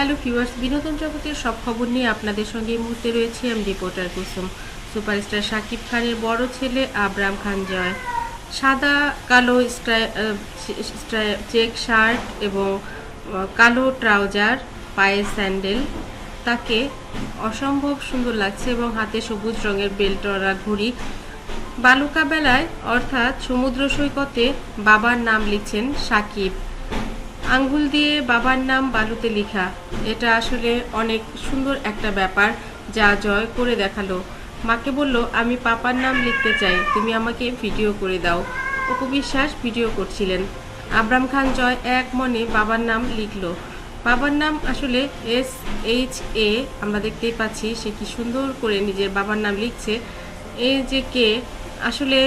Hello viewers, বিনোদন জগতের সব খবর নিয়ে আপনাদের সঙ্গে এই মুহূর্তে রয়েছে আমি রিপোর্টার কুসুম। সুপারস্টার শাকিব খানের বড় ছেলে আবরাম খান জয়। সাদা, কালো চেক শার্ট এবং কালো ট্রাউজার পায়ে স্যান্ডেল। তাকে অসম্ভব সুন্দর লাগছে এবং হাতে সবুজ রঙের বেল্টরা ঘড়ি। বালুকা বেলায় অর্থাৎ সমুদ্র সৈকতে বাবার নাম লিখছেন সাকিব আঙ্গুল দিয়ে বাবার নাম বালুতে লেখা। এটা আসলে অনেক সুন্দর একটা ব্যাপার যা জয় করে দেখাল। মাকে বলল, আমি পাপার নাম লিখতে চাই, তুমি আমাকে ভিডিও করে দাও। অপু বিশ্বাস ভিডিও করছিলেন। আবরাম খান জয় এক মনে বাবার নাম লিখলো। বাবার নাম আসলে এস এইচ এ, আমরা দেখতেই পাচ্ছি সে কি সুন্দর করে নিজের বাবার নাম লিখছে। এ যে কে আসলে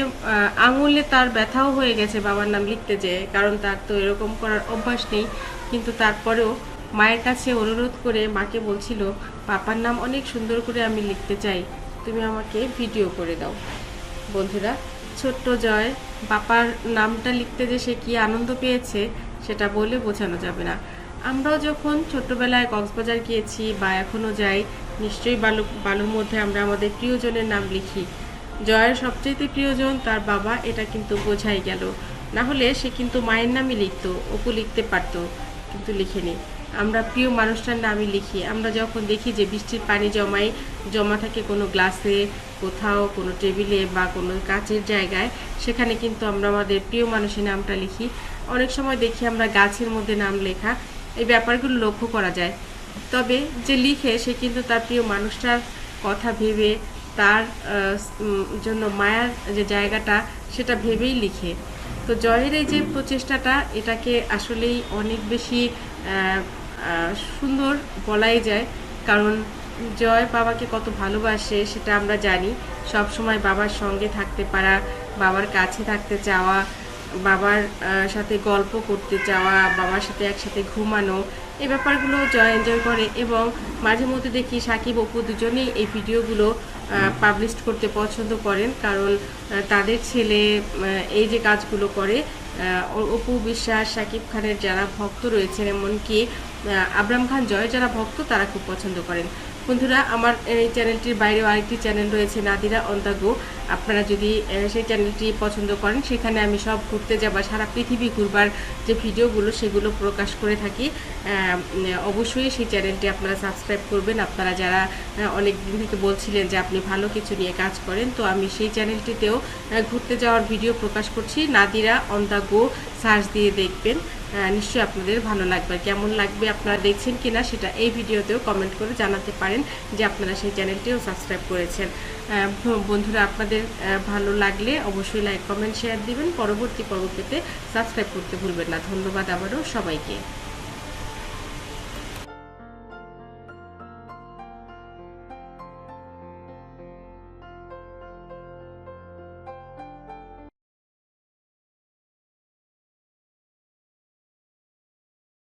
আঙুলে তার ব্যথাও হয়ে গেছে বাবার নাম লিখতে যেয়ে কারণ তার তো এরকম করার অভ্যাস নেই। কিন্তু তারপরেও মায়ের কাছে অনুরোধ করে মাকে বলছিল, পাপার নাম অনেক সুন্দর করে আমি লিখতে চাই, তুমি আমাকে ভিডিও করে দাও। বন্ধুরা, ছোট্ট জয় বাপার নামটা লিখতে যে সে কী আনন্দ পেয়েছে, সেটা বলে বোঝানো যাবে না। আমরাও যখন ছোট্টবেলায় কক্সবাজার গিয়েছি বা এখনও যাই, নিশ্চয়ই বালু বালুর মধ্যে আমরা আমাদের প্রিয়জনের নাম লিখি। জয়ের সবচেয়ে প্রিয়জন তার বাবা, এটা কিন্তু বোঝাই গেল। না হলে সে কিন্তু মায়ের নামই লিখতো, অপু লিখতে পারতো, কিন্তু লিখেনি। আমরা প্রিয় মানুষটার নামই লিখি। আমরা যখন দেখি যে বৃষ্টির পানি জমায়, জমা থাকে কোনো গ্লাসে, কোথাও, কোনো টেবিলে বা কোনো কাচের জায়গায়, সেখানে কিন্তু আমরা আমাদের প্রিয় মানুষের নামটা লিখি। অনেক সময় দেখি আমরা গাছের মধ্যে নাম লেখা, এই ব্যাপারগুলো লক্ষ্য করা যায়। তবে যে লিখে সে কিন্তু তার প্রিয় মানুষটার কথা ভেবে তার জন্য মায়ার যে জায়গাটা, সেটা ভেবেই লিখে। তো জয়ের এই যে প্রচেষ্টাটা, এটাকে আসলেই অনেক বেশি সুন্দর বলাই যায়। কারণ জয় বাবাকে কত ভালোবাসে, সেটা আমরা জানি। সব সময় বাবার সঙ্গে থাকতে পারা, বাবার কাছে থাকতে চাওয়া বাবার সাথে গল্প করতে চাওয়া বাবার সাথে একসাথে ঘুমানো, এই ব্যাপারগুলো জয় এনজয় করে এবং মাঝে মধ্যে দেখি সাকিব অপু দুজনেই এই ভিডিওগুলো পাবলিশ করতে পছন্দ করেন। কারণ তাদের ছেলে এই যে কাজগুলো করে অপু বিশ্বাস, সাকিব খানের যারা ভক্ত রয়েছেন, এমনকি আবরাম খান জয় যারা ভক্ত, তারা খুব পছন্দ করেন। বন্ধুরা, আমার এই চ্যানেলটির বাইরেও আরেকটি চ্যানেল রয়েছে, নাদিরা অন দ্য গো আপনারা যদি সেই চ্যানেলটি পছন্দ করেন, সেখানে আমি সব ঘুরতে যাবা সারা পৃথিবী ঘুরবার যে ভিডিওগুলো, সেগুলো প্রকাশ করে থাকি। অবশ্যই সেই চ্যানেলটি আপনারা সাবস্ক্রাইব করবেন। আপনারা যারা অনেক দিন থেকে বলছিলেন যে আপনি ভালো কিছু নিয়ে কাজ করেন, তো আমি সেই চ্যানেলটিতেও ঘুরতে যাওয়ার ভিডিও প্রকাশ করছি। Nadira on the go search দিয়ে দেখবেন। নিশ্চয়ই আপনাদের ভালো লাগবে। কেমন লাগবে আপনারা দেখছেন কি না সেটা এই ভিডিওতেও কমেন্ট করে জানাতে পারেন যে আপনারা সেই চ্যানেলটিও সাবস্ক্রাইব করেছেন। বন্ধুরা, আপনাদের ভালো লাগলে অবশ্যই লাইক কমেন্ট শেয়ার দিবেন। পরবর্তী পর্ব পেতে সাবস্ক্রাইব করতে ভুলবেন না। ধন্যবাদ আবারও সবাইকে।